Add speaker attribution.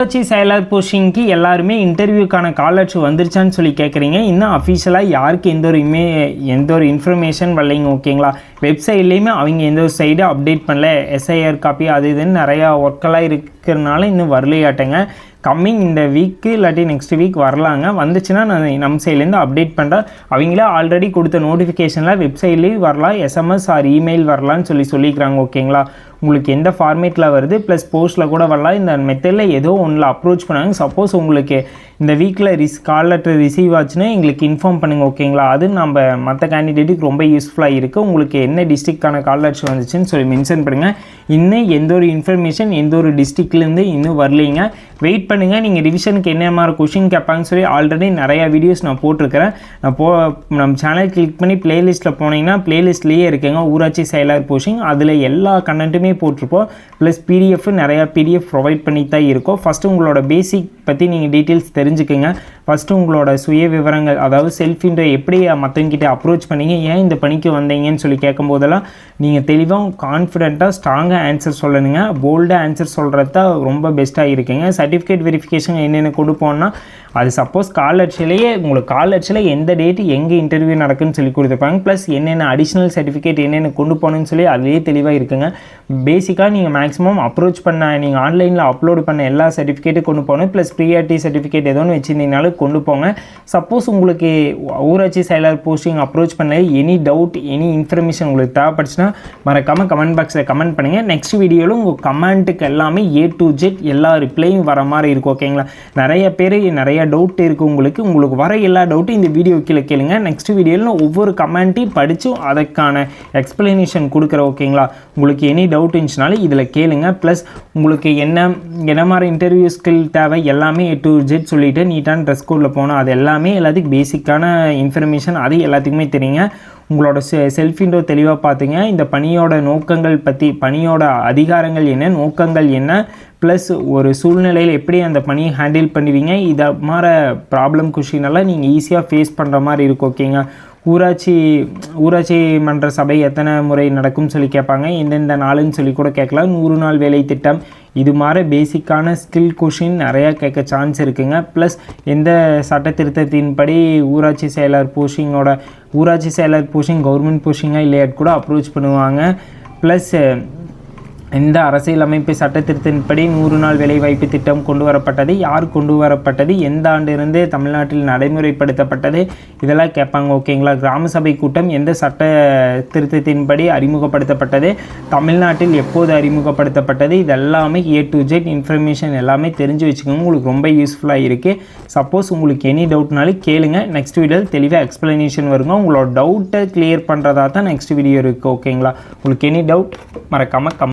Speaker 1: ஊராட்சி செயலர் போஸ்டிங்க்கு எல்லாருமே இன்டர்வியூக்கான கால் வந்துருச்சான்னு சொல்லி கேட்குறீங்க இன்னும் அஃபிஷியலாக யாருக்கு எந்த ஒரு இமே எந்த ஒரு இன்ஃபர்மேஷன் வரலைங்க ஓகேங்களா வெப்சைட்லேயுமே அவங்க எந்த ஒரு சைடு அப்டேட் பண்ணல. எஸ்ஐஆர் காப்பி அது இதுன்னு நிறையா ஒர்க்கெல்லாம் இருக்கிறனால இன்னும் வரலையாட்டங்க. கம்மிங் இந்த வீக்கு இல்லாட்டி நெக்ஸ்ட் வீக் வரலாங்க. வந்துச்சுன்னா நான் நம்ம சைட்லேருந்து அப்டேட் பண்ணுறேன் அவங்களே ஆல்ரெடி கொடுத்த நோட்டிஃபிகேஷனில் வெப்சைட்லேயும் வரலாம். எஸ்எம்எஸ் ஆர் இமெயில் வரலான்னு சொல்லி சொல்லிக்கிறாங்க ஓகேங்களா? உங்களுக்கு எந்த ஃபார்மேட்டில் வருது? ப்ளஸ் போஸ்ட்டில் கூட வரலாம். இந்த மெத்தடில் ஏதோ ஒன்றில் அப்ரோச் பண்ணாங்க. சப்போஸ் உங்களுக்கு இந்த வீக்கில் ரிஸ் கால் லெட்டர் ரிசீவ் ஆச்சுன்னா எங்களுக்கு இன்ஃபார்ம் பண்ணுங்கள் ஓகேங்களா? அது நம்ம மற்ற கேண்டிடேட்டுக்கு ரொம்ப யூஸ்ஃபுல்லாக இருக்குது உங்களுக்கு என்ன டிஸ்ட்ரிக்டான கால் லெட்டர் வந்துச்சுன்னு சொல்லி மென்ஷன் பண்ணுங்கள் இன்னும் எந்த ஒரு இன்ஃபர்மேஷன் எந்த ஒரு டிஸ்ட்ரிக்ட்லேருந்து இன்னும் வரலைங்க. வெயிட் பண்ணுங்கள் நீங்கள் ரிவிஷனுக்கு என்ன மாதிரி கொஷின் கேட்பாங்கன்னு சொல்லி ஆல்ரெடி நிறையா வீடியோஸ் நான் போட்டிருக்கிறேன். நான் போ நம்ம சேனல் கிளிக் பண்ணி ப்ளேலிஸ்ட்டில் போனீங்கன்னா ப்ளேலிஸ்ட்லேயே இருக்குங்க. ஊராட்சி செயலாளர் போஷிங் அதில் எல்லா கண்டென்ட்டுமே போட்டிருப்போம். ப்ளஸ் பிடிஎஃப் நிறையா பிடிஎஃப் ப்ரொவைட் பண்ணி தான் இருக்கோம். ஃபஸ்ட்டு உங்களோட பேசிக் பற்றி நீங்கள் டீட்டெயில்ஸ் தெரிஞ்சுக்கங்க. ஃபஸ்ட்டு உங்களோட சுய விவரங்கள் அதாவது செல்ஃப் இன்ட்ரோ எப்படி மற்றவங்கிட்ட அப்ரோச் பண்ணீங்க ஏன் இந்த பணிக்கு வந்தீங்கன்னு சொல்லி கேட்கும்போதெல்லாம் நீங்கள் தெளிவாக கான்ஃபிடென்ட்டாக ஸ்ட்ராங்காக ஆன்சர் சொல்லணுங்க. போல்டாக ஆன்சர் சொல்கிறது தான் ரொம்ப பெஸ்ட்டாக இருக்குங்க. சர்டிஃபிகேட் வெரிஃபிகேஷன் என்னென்ன கொடுப்போம்னா அது சப்போஸ் கால் லட்சிலேயே உங்களுக்கு கால் எந்த டேட்டு எங்கே இன்டர்வியூ நடக்குன்னு சொல்லி கொடுத்துருப்பாங்க. ப்ளஸ் என்னென்ன அடிஷ்னல் சர்டிஃபிகேட் என்னென்ன கொண்டு போகணுன்னு சொல்லி அதுலேயே தெளிவாக இருக்குங்க. பேசிக்காக நீங்கள் மேக்ஸிமம் அப்ரோச் பண்ண நீங்கள் ஆன்லைனில் அப்லோடு பண்ண எல்லா சர்டிஃபிகேட்டும் கொண்டு போகணும். ப்ளஸ் பிஆர்டி சர்டிஃபிகேட் ஏதோ ஒன்று வச்சுருந்தீங்கனாலும் கொண்டு போங்க. சப்போஸ் உங்களுக்கு ஊராட்சி செயலர் போஸ்டிங் அப்ரோச் பண்ண எனி டவுட் எனி இன்ஃபர்மேஷன் உங்களுக்கு தேவைப்படுச்சுன்னா மறக்காமல் கமெண்ட் பாக்ஸில் கமெண்ட் பண்ணுங்கள் நெக்ஸ்ட் வீடியோவில் உங்கள் கமெண்ட்டுக்கு எல்லாமே ஏ டு ஜெட் எல்லா ரிப்ளையும் வர மாதிரி இருக்கும் ஓகேங்களா நிறைய பேர் நிறைய டவுட் இருக்குது உங்களுக்கு. உங்களுக்கு வர எல்லா டவுட்டும் இந்த வீடியோ கீழே கேளுங்க. நெக்ஸ்ட் வீடியோவில் ஒவ்வொரு கமெண்ட்டையும் படித்து அதுக்கான எக்ஸ்பிளனேஷன் கொடுக்குற ஓகேங்களா உங்களுக்கு எனி டவுட் இருந்துச்சுனாலும் இதில் கேளுங்க. ப்ளஸ் உங்களுக்கு என்ன என்ன மாதிரி இன்டர்வியூ ஸ்கில் தேவை எல்லாமே ஏ டு ஜெட் சொல்லிவிட்டு நீட்டான ட்ரெஸ் கோடில் போகணும் அது எல்லாமே எல்லாத்துக்கும் பேசிக்கான இன்ஃபர்மேஷன் அது எல்லாத்துக்குமே தெரியுங்க. உங்களோட செ செல்ஃபின்றோ தெளிவாக பார்த்துங்க. இந்த பணியோட நோக்கங்கள் பற்றி பணியோட அதிகாரங்கள் என்ன நோக்கங்கள் என்ன ப்ளஸ் ஒரு சூழ்நிலையில் எப்படி அந்த பணியை ஹேண்டில் பண்ணுவீங்க இதை மாதிரி ப்ராப்ளம் கொஷினெல்லாம் நீங்கள் ஈஸியாக ஃபேஸ் பண்ணுற மாதிரி இருக்கும் ஓகேங்க ஊராட்சி ஊராட்சி மன்ற சபை எத்தனை முறை நடக்கும்னு சொல்லி கேட்பாங்க. எந்தெந்த நாளுன்னு சொல்லி கூட கேட்கலாம். நூறு நாள் வேலை திட்டம் இது மாதிரி பேசிக்கான ஸ்கில் கொஷின் நிறையா கேட்க சான்ஸ் இருக்குங்க. ப்ளஸ் எந்த சட்டத்திருத்தத்தின்படி ஊராட்சி செயலர் போஸ்டிங்கோட ஊராட்சி செயலர் போஸ்டிங் கவர்மெண்ட் போஸ்டிங்காக இல்லையாட் கூட அப்ரோச் பண்ணுவாங்க. ப்ளஸ் இந்த அரசியலமைப்பு சட்டத்திருத்தின்படி நூறு நாள் வேலைவாய்ப்பு திட்டம் கொண்டு வரப்பட்டது யார் கொண்டு வரப்பட்டது எந்த ஆண்டிலிருந்து தமிழ்நாட்டில் நடைமுறைப்படுத்தப்பட்டது? இதெல்லாம் கேட்பாங்க ஓகேங்களா கிராம சபை கூட்டம் எந்த சட்ட திருத்தத்தின்படி அறிமுகப்படுத்தப்பட்டது? தமிழ்நாட்டில் எப்போது அறிமுகப்படுத்தப்பட்டது? இதெல்லாமே ஏ டு ஜெட் இன்ஃபர்மேஷன் எல்லாமே தெரிஞ்சு வச்சுக்கோங்க. உங்களுக்கு ரொம்ப யூஸ்ஃபுல்லாக இருக்குது சப்போஸ் உங்களுக்கு எனி டவுட்னாலும் கேளுங்க. நெக்ஸ்ட் வீடியோவில் தெளிவாக எக்ஸ்ப்ளனேஷன் வருங்க. உங்களோட டவுட்டை கிளியர் பண்ணுறதா தான் நெக்ஸ்ட் வீடியோ இருக்குது ஓகேங்களா உங்களுக்கு எனி டவுட் மறக்காமல் கம்